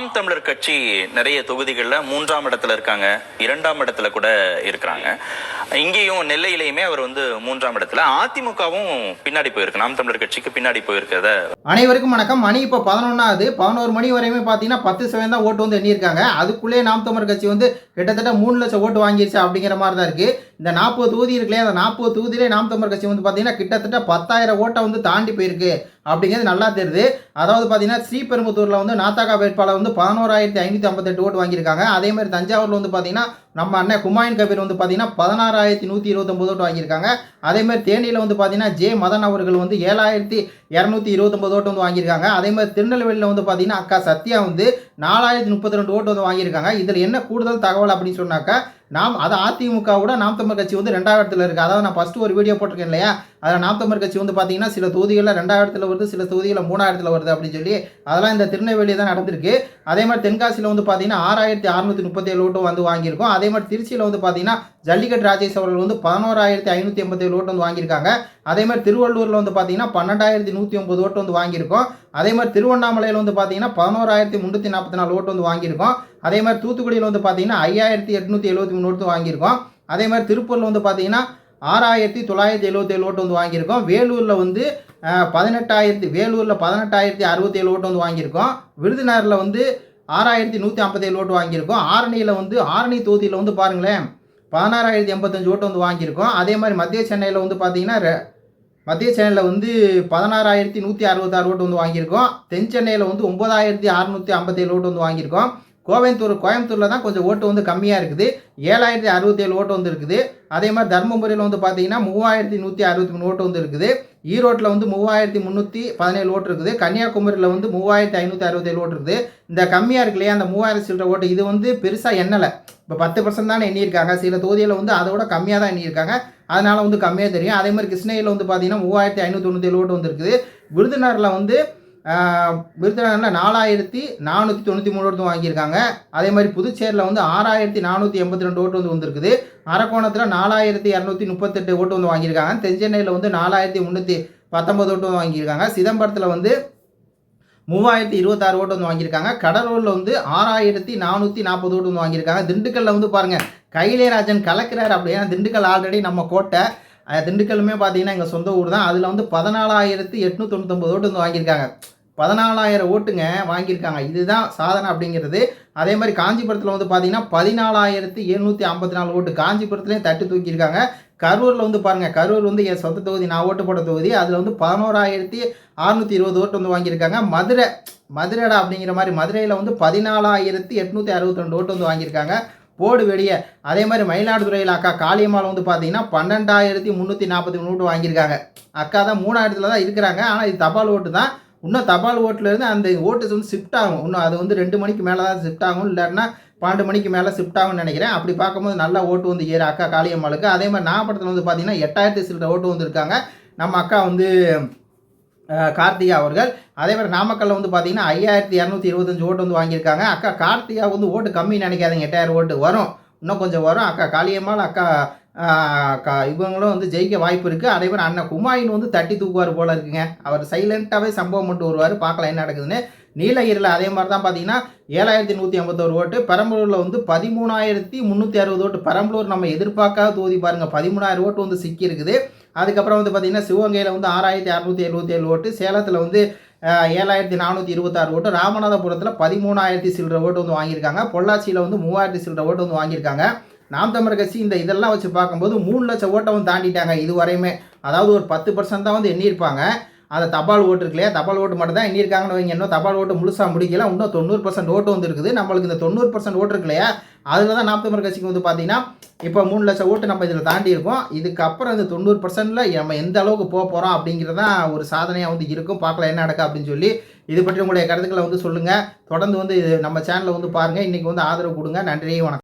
நாம் தமிழர் கட்சி நிறைய தொகுதிகளில் மூன்றாம் இடத்துல இருக்காங்க. இரண்டாம் இடத்துல கூட இருக்கிறாங்க. இங்கேயும் நெல்லையிலையுமே அவர் வந்து மூன்றாம் இடத்துல. அதிமுகவும் பின்னாடி போயிருக்கு. நாம் தமிழர் கட்சிக்கு பின்னாடி போயிருக்கிறத அனைவருக்கும் வணக்கம். மணி இப்போ பதினொன்னாவது. பதினோரு மணி வரையுமே பார்த்தீங்கன்னா பத்து சதவீதம் தான் ஓட்டு வந்து எண்ணியிருக்காங்க. அதுக்குள்ளே நாம் தமிழர் கட்சி வந்து கிட்டத்தட்ட மூணு லட்சம் ஓட்டு வாங்கிருச்சு அப்படிங்கிற மாதிரி தான் இருக்குது இந்த நாற்பது தொகுதி இருக்குல்லையா? அந்த நாற்பது தொகுதியிலே நாம் தமிழர் கட்சி வந்து பார்த்தீங்கன்னா கிட்டத்தட்ட பத்தாயிரம் ஓட்டை வந்து தாண்டி போயிருக்கு. அப்படிங்கிறது நல்லா தெரியுது. அதாவது பார்த்தீங்கன்னா ஸ்ரீபெரும்புத்தூரில் வந்து நாத்தாக்கா வேட்பாளர் வந்து பதினோராயிரத்தி ஐநூற்றி ஐம்பத்தெட்டு ஓட்டு வாங்கியிருக்காங்க. அதே மாதிரி தஞ்சாவூரில் வந்து பார்த்தீங்கன்னா நம்ம அண்ணன் ஹுமாயின் கபீர் வந்து பார்த்தீங்கன்னா பதினாறாயிரத்தி நூற்றி இருபத்தொம்பது ஓட்டு வாங்கியிருக்காங்க. அதே மாதிரி தேனியில் வந்து பார்த்தீங்கன்னா ஜே மதன் அவர்கள் வந்து ஏழாயிரத்தி இரநூத்தி இருபத்தொம்பது ஓட்டு வந்து வாங்கியிருக்காங்க. அதே மாதிரி திருநெல்வேலியில் வந்து பார்த்தீங்கன்னா அக்கா சத்யா வந்து நாலாயிரத்தி முப்பத்தி ரெண்டு ஓட்டு வந்து வாங்கியிருக்காங்க. இதில் என்ன கூடுதல் தகவல் அப்படின்னு சொன்னாக்கா நாம் அது அதிமுகவோட நாம் தமிழ் கட்சி வந்து ரெண்டாவது இடத்துல இருக்குது அதாவது நான் ஃபஸ்ட்டு ஒரு வீடியோ போட்டிருக்கேன் இல்லையா? அதில் நாம் தமிழ் கட்சி வந்து பார்த்தீங்கன்னா சில தொகுதிகளில் ரெண்டாயிரத்தில் வருது சில தொகுதிகளில் மூணாயிரத்தில் வருது அப்படின்னு சொல்லி அதெல்லாம் இந்த திருநெல்வேலி தான் நடந்திருக்கு. அதே மாதிரி தென்காசியில் வந்து பார்த்தீங்கன்னா ஆறாயிரத்தி அறுநூற்றி முப்பத்தேழு ஓட்டு வந்து வாங்கியிருக்கோம். அதே மாதிரி திருச்சியில் வந்து பார்த்தீங்கன்னா ஜல்லிக்கட்டு ராஜேஷ் அவர்கள் வந்து பதினோராயிரத்தி ஐநூற்றி எண்பத்தேழு ஓட்டு வந்து வாங்கியிருக்காங்க. அதே மாதிரி திருவள்ளூரில் வந்து பார்த்தீங்கன்னா பன்னெண்டாயிரத்தி நூற்றி ஒம்பது ஓட்டு வந்து வாங்கியிருக்கோம். அதே மாதிரி திருவண்ணாமலையில் வந்து பார்த்தீங்கன்னா பதினோராயிரத்தி முந்நூற்றி நாற்பத்தி நாலு ஓட்டு வந்து வாங்கியிருக்கோம். அதே மாதிரி தூத்துக்குடியில் வந்து பார்த்தீங்கன்னா ஐயாயிரத்தி எட்நூற்றி எழுபத்தி மூணு ஓட்டு வாங்கியிருக்கோம். அதே மாதிரி திருப்பூரில் வந்து பார்த்தீங்கன்னா ஆறாயிரத்தி தொள்ளாயிரத்தி எழுபத்தேழு ஓட்டு வந்து வாங்கியிருக்கோம். வேலூரில் வந்து பதினெட்டாயிரத்தி வேலூரில் பதினெட்டாயிரத்தி அறுபத்தேழு ஓட்டு வந்து வாங்கியிருக்கோம். விருதுநகரில் வந்து ஆறாயிரத்தி நூற்றி ஐம்பத்தேழு ஓட்டு வாங்கியிருக்கோம். ஆரணியில் வந்து ஆரணி தொகுதியில் வந்து பாருங்களேன் பதினாறாயிரத்தி எண்பத்தஞ்சு ஓட்டு வந்து வாங்கியிருக்கோம். அதே மாதிரி மத்திய சென்னையில் வந்து பார்த்தீங்கன்னா மத்திய சென்னையில் வந்து பதினாறாயிரத்தி நூற்றி அறுபத்தாறு ஓட்டு வந்து வாங்கியிருக்கோம். தென் சென்னையில் வந்து ஒம்பதாயிரத்தி அறுநூற்றி ஐம்பத்தேழு ஓட்டு வந்து வாங்கியிருக்கோம். கோயம்புத்தூர் கோயம்புத்தூரில் தான் கொஞ்சம் ஓட்டு வந்து கம்மியாக இருக்குது. ஏழாயிரத்தி அறுபத்தேழு ஓட்டு வந்து இருக்குது. அதே மாதிரி தருமபுரியில் வந்து பார்த்தீங்கன்னா மூவாயிரத்தி நூற்றி அறுபத்தி மூணு ஓட்டு வந்து இருக்குது. ஈரோட்டில் வந்து மூவாயிரத்தி முந்நூற்றி பதினேழு ஓட்டு இருக்குது. கன்னியாகுமரியில் வந்து மூவாயிரத்தி ஐநூற்றி அறுபத்தேழு ஓட்டு இருக்குது. இந்த கம்மியாக இருக்கு இல்லையா அந்த மூவாயிரம் சில்லற ஓட்டு இது வந்து பெருசாக எண்ணலை. இப்போ பத்து பர்சன்ட் தானே எண்ணியிருக்காங்க. சில தொகுதியில் வந்து அதோட கம்மியாக தான் எண்ணியிருக்காங்க. அதனால் வந்து கம்மியாக தெரியும். அதே மாதிரி கிருஷ்ணகிரியில் வந்து பார்த்தீங்கன்னா மூவாயிரத்தி ஐநூற்றி தொண்ணூற்றி ஓட்டு வந்துருக்குது விருதுநகரில் வந்து விருதுநகரில் நாலாயிரத்தி நானூற்றி தொண்ணூற்றி மூணு ஓட்டு வாங்கியிருக்காங்க. அதே மாதிரி புதுச்சேரியில் வந்து ஆறாயிரத்தி நானூற்றி எண்பத்தி ரெண்டு ஓட்டு வந்து வந்திருக்குது. அரக்கோணத்தில் நாலாயிரத்தி இரநூத்தி முப்பத்தெட்டு ஓட்டு வந்து வாங்கியிருக்காங்க. தென்சென்னையில் வந்து நாலாயிரத்தி முந்நூற்றி பத்தொம்பது ஓட்டு வந்து வாங்கியிருக்காங்க. சிதம்பரத்தில் வந்து மூவாயிரத்தி இருபத்தாறு ஓட்டு வந்து வாங்கியிருக்காங்க. கடலூரில் வந்து ஆறாயிரத்தி நானூற்றி நாற்பது ஓட்டு வந்து வாங்கியிருக்காங்க. திண்டுக்கல்லில் வந்து பாருங்கள் கைலேராஜன் கலக்கிறார் அப்படின்னா திண்டுக்கல் ஆல்ரெடி நம்ம கோட்டை. திண்டுக்கல்லுமே பார்த்தீங்கன்னா எங்கள் சொந்த ஊர் தான். அதில் வந்து பதினாலாயிரத்து எட்நூற்றி தொண்ணூத்தொம்பது ஓட்டு வந்து வாங்கியிருக்காங்க. பதினாலாயிரம் ஓட்டுங்க வாங்கியிருக்காங்க. இதுதான் சாதனை அப்படிங்கிறது. அதே மாதிரி காஞ்சிபுரத்தில் வந்து பார்த்தீங்கன்னா பதினாலாயிரத்து எழுநூற்றி ஐம்பத்தி நாலு ஓட்டு காஞ்சிபுரத்துலேயும் தட்டு தூக்கியிருக்காங்க. கரூரில் வந்து பாருங்கள் கரூர் வந்து என் சொந்த தொகுதி நான் ஓட்டு போட்ட தொகுதி அதில் வந்து பதினோராயிரத்தி அறுநூற்றி இருபது ஓட்டு வந்து வாங்கியிருக்காங்க. மதுரை மதுரைடா அப்படிங்கிற மாதிரி மதுரையில் வந்து பதினாலாயிரத்தி எட்நூற்றி அறுபத்தி ரெண்டு ஓட்டு வந்து வாங்கியிருக்காங்க. போடு வெளியே அதே மாதிரி மயிலாடுதுறையில் அக்கா காளியம்மாள் வந்து பார்த்தீங்கன்னா பன்னெண்டாயிரத்தி முந்நூற்றி நாற்பத்தி மூணு ஓட்டு வாங்கியிருக்காங்க. அக்கா தான் மூணாயிரத்தில் தான் இருக்கிறாங்க. ஆனால் இது தபால் ஓட்டு தான். இன்னும் தபால் ஓட்டிலேருந்து அந்த ஓட்டு வந்து ஷிஃப்ட் ஆகும். இன்னும் அது வந்து ரெண்டு மணிக்கு மேலே தான் ஷிஃப்ட் ஆகும். இல்லைன்னா பன்னெண்டு மணிக்கு மேலே ஷிஃப்ட் ஆகும்னு நினைக்கிறேன். அப்படி பார்க்கும்போது நல்லா ஓட்டு வந்து ஏறு அக்கா காளியம்மாளுக்கு. அதே மாதிரி நாகப்பட்டினத்தில் வந்து பார்த்தீங்கன்னா எட்டாயிரத்தி சில்லற ஓட்டு வந்திருக்காங்க நம்ம அக்கா வந்து கார்த்திகா அவர்கள். அதே மாதிரி நாமக்கல்ல வந்து பார்த்தீங்கன்னா ஐயாயிரத்தி இரநூத்தி இருபத்தஞ்சு ஓட்டு வந்து வாங்கியிருக்காங்க. அக்கா கார்த்திகா வந்து ஓட்டு கம்மி நினைக்காதீங்க. எட்டாயிரம் ஓட்டு வரும். இன்னும் கொஞ்சம் வரும். அக்கா காளியம்மாள் அக்கா ஆஹ், கா இவங்களும் வந்து ஜெயிக்க வாய்ப்பு இருக்குது அதே மாதிரி அண்ணன் குமாயின் வந்து தட்டி தூக்குவார் போல இருக்குங்க. அவர் சைலண்ட்டாகவே சம்பவம் மட்டும் வருவார். பார்க்கலாம் என்ன நடக்குதுன்னு. நீலகிரியில் அதே மாதிரி தான் பார்த்தீங்கன்னா ஏழாயிரத்தி நூற்றி ஐம்பத்தோரு ஓட்டு. பெரம்பலூரில் வந்து பதிமூணாயிரத்தி முந்நூற்றி அறுபது ஓட்டு. பெரம்பலூர் நம்ம எதிர்பார்க்காத தொகுதி பாருங்கள் பதிமூணாயிரம் ஓட்டு வந்து சிக்கி இருக்குது அதுக்கப்புறம் வந்து பார்த்திங்கன்னா சிவகங்கையில் வந்து ஆறாயிரத்தி அறநூற்றி எழுபத்தி ஏழு ஓட்டு சேலத்தில் வந்து ஏழாயிரத்தி நானூற்றி இருபத்தாறு ஓட்டு ராமநாதபுரத்தில் பதிமூணாயிரத்தி சில்லற ஓட்டு வந்து வாங்கியிருக்காங்க. பொள்ளாச்சியில் வந்து மூவாயிரத்தி சில்லற ஓட்டு வந்து வாங்கியிருக்காங்க. நாம் தமிழர் கட்சி இந்த இதெல்லாம் வச்சு பார்க்கும்போது மூணு லட்சம் ஓட்டை வந்து தாண்டிட்டாங்க இது வரையுமே அதாவது ஒரு பத்து பர்சன்ட் தான் வந்து எண்ணியிருப்பாங்க. அந்த தபால் ஓட்டு இருக்கு இல்லையா தபால் ஓட்டு மட்டும் தான் எண்ணியிருக்காங்கன்னு வைங்க. இன்னும் தபால் ஓட்டு முழுசாக முடிக்கல. இன்னும் தொண்ணூறு பர்சன்ட் ஓட்டு வந்து இருக்குது. நம்மளுக்கு இந்த தொண்ணூறு பர்சன்ட் ஓட்டு இருக்கு இல்லையா அதில் தான் நாம் தமிழர் கட்சிக்கு வந்து பார்த்தீங்கன்னா இப்போ மூணு லட்சம் ஓட்டு நம்ம இதில் தாண்டி இருக்கோம். இதுக்கப்புறம் இந்த தொண்ணூறு பர்சன்ட்டில் நம்ம எந்த அளவுக்கு போக போகிறோம் அப்படிங்கிறதான் ஒரு சாதனையாக வந்து இருக்கும். பார்க்கலாம் என்ன நடக்கும் அப்படின்னு சொல்லி. இது பற்றி உங்களுடைய கருத்துக்களை வந்து சொல்லுங்கள் தொடர்ந்து வந்து இது நம்ம சேனலை வந்து பாருங்கள் இன்றைக்கி வந்து ஆதரவு கொடுங்க. நன்றி வணக்கம்.